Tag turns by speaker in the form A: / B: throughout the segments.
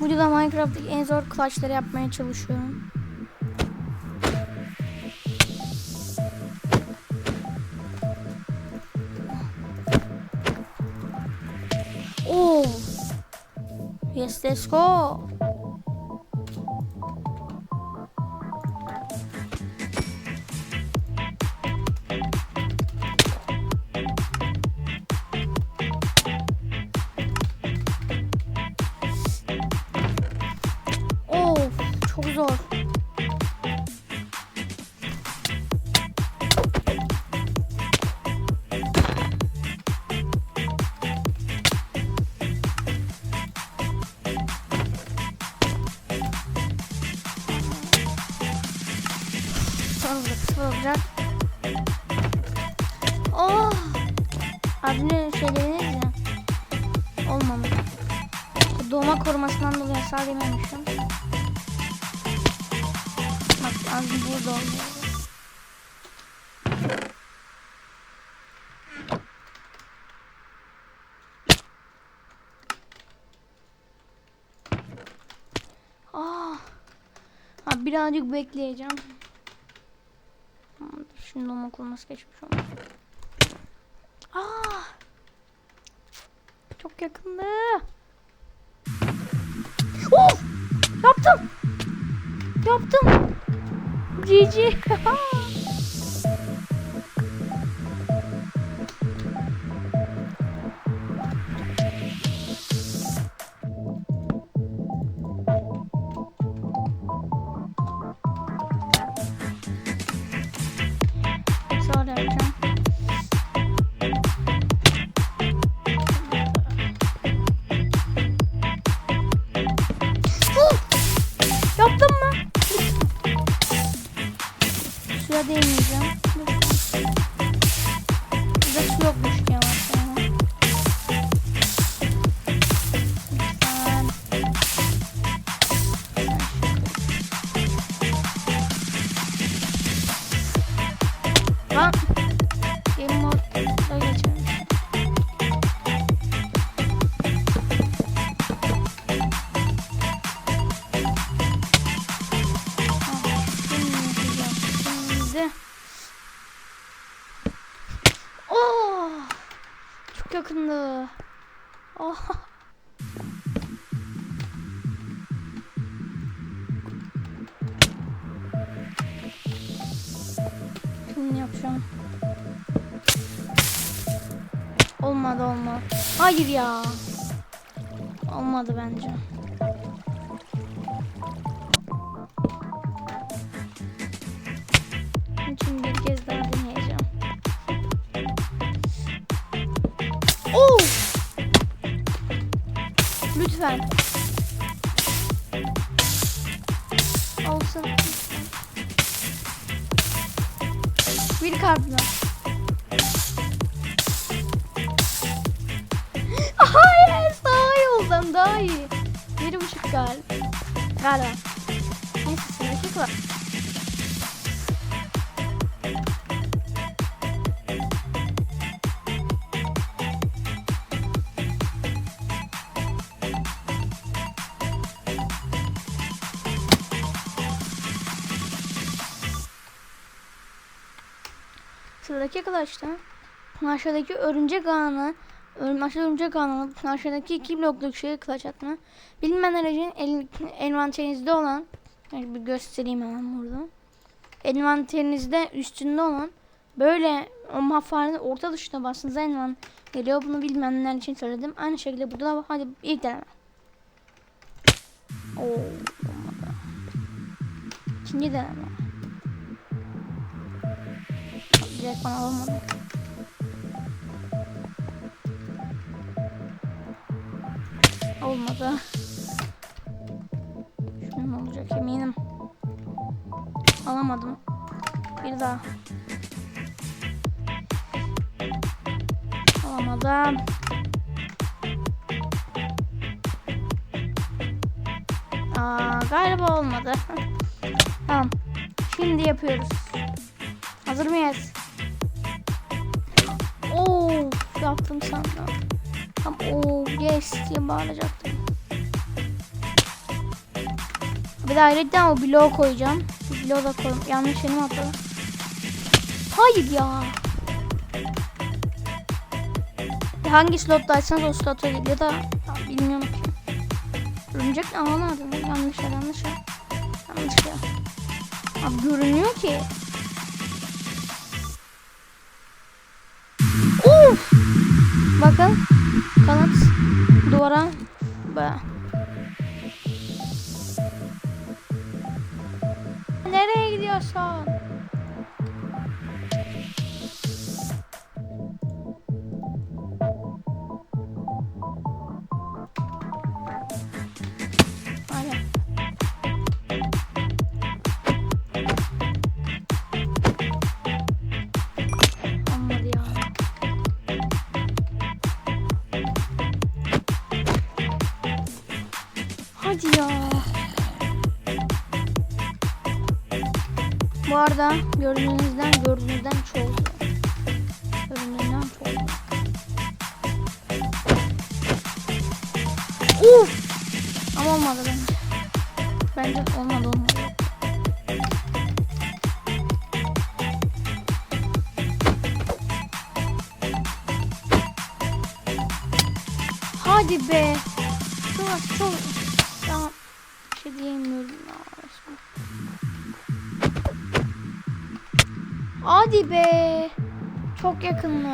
A: Bu videoda Minecraft'taki en zor clutchları yapmaya çalışıyorum. Oh. Yes, let's go. Abinin şeyleriniz ya. Olmamış. Doğma korumasından dolayı hasar yememişim. Bak az burada oluyor. Ah. Ha, birazcık bekleyeceğim. Şimdi doğma koruması geçmiş olmuş. Çok yakındı. Of! Yaptım. Yaptım. GG. Suya değmeyeceğim. Burada su yokmuş Çok yakındı. Oh! Şimdi yapacağım. Olmadı olmadı. Hayır ya. Olmadı bence. Lütfen. Olsun. Bir kalbine. Hayır daha iyi olsam daha iyi. Bir buçuk kalp. Galiba. Neyse sıradaki var. Sıradaki arkadaşlar aşağıdaki örümcek ağını aşağıdaki örümcek ağını aşağıdaki iki blokluk şeyi kılıç atma. Bilinmeyen aracın el, envanterinizde olan bir göstereyim hemen burada. Envanterinizde üstünde olan böyle o mahfarenin orta dışına bastığınızda envan geliyor. Bunu bilmeyenler için söyledim. Aynı şekilde burada da hadi ilk deneme. Oo, olmadı. İkinci deneme. Direkt bana olmadı. Olmadı. Ne olacak eminim. Alamadım. Bir daha. Alamadım. Aa, galiba olmadı. tamam. Şimdi yapıyoruz. Hazır mıyız? Oo, yaptım sandım. Tam o yes diye bağıracaktım. Bir de ayrıca o bloğu koyacağım. Bu bloğu da koyayım. Yanlış yerime atladım. Hayır ya. Hangi slottaysanız o slota geliyor da ya, bilmiyorum ki. Örümcek ama nerede? Yanlış yer, yanlış yer. Yanlış yer. Abi görünüyor ki. Bakın. Kanat duvara böyle. Nereye gidiyorsun? Hadi. Bu arada gördüğünüzden gördüğünüzden çoğu. Gördüğünüzden çoğu. Uf! Ama olmadı bence. Bence olmadı olmadı. Hadi be. Çok çok. Şey diyemiyorum ya. Hadi be. Çok yakın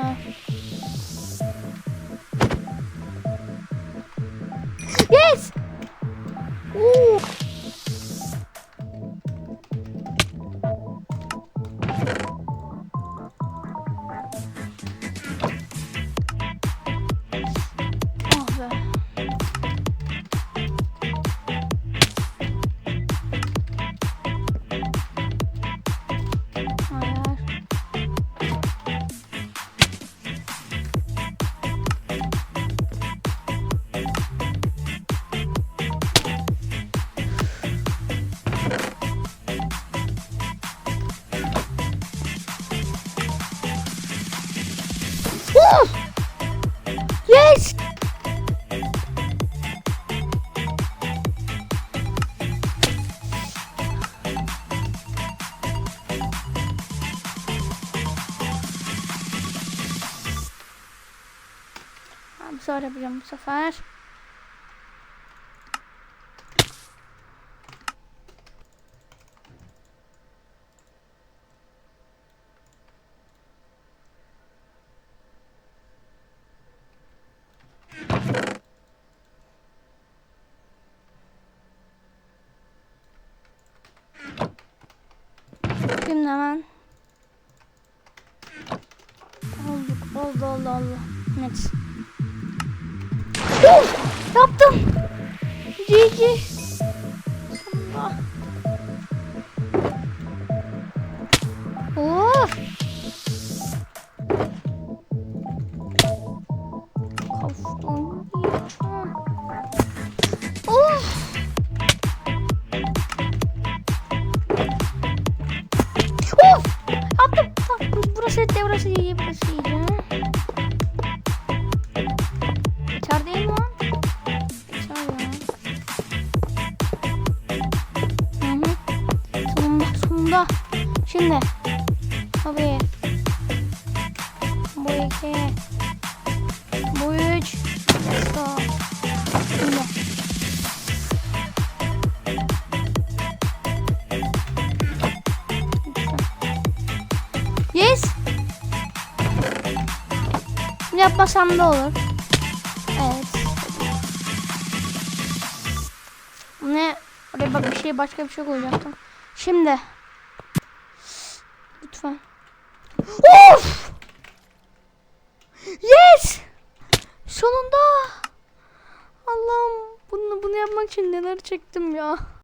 A: Ha, Bu sefer. Şimdi hemen Olduk, oldu, oldu, oldu. Net. Yaptım. GG. Of! Kafam yiyeceğim. Of! Yaptım. Tamam. Yes. Yapmasam da olur. Evet. Ne? Oraya bak bir şey başka bir şey koyacaktım. Şimdi. Lütfen. Of! Yes! Sonunda. Allah'ım bunu bunu yapmak için neler çektim ya.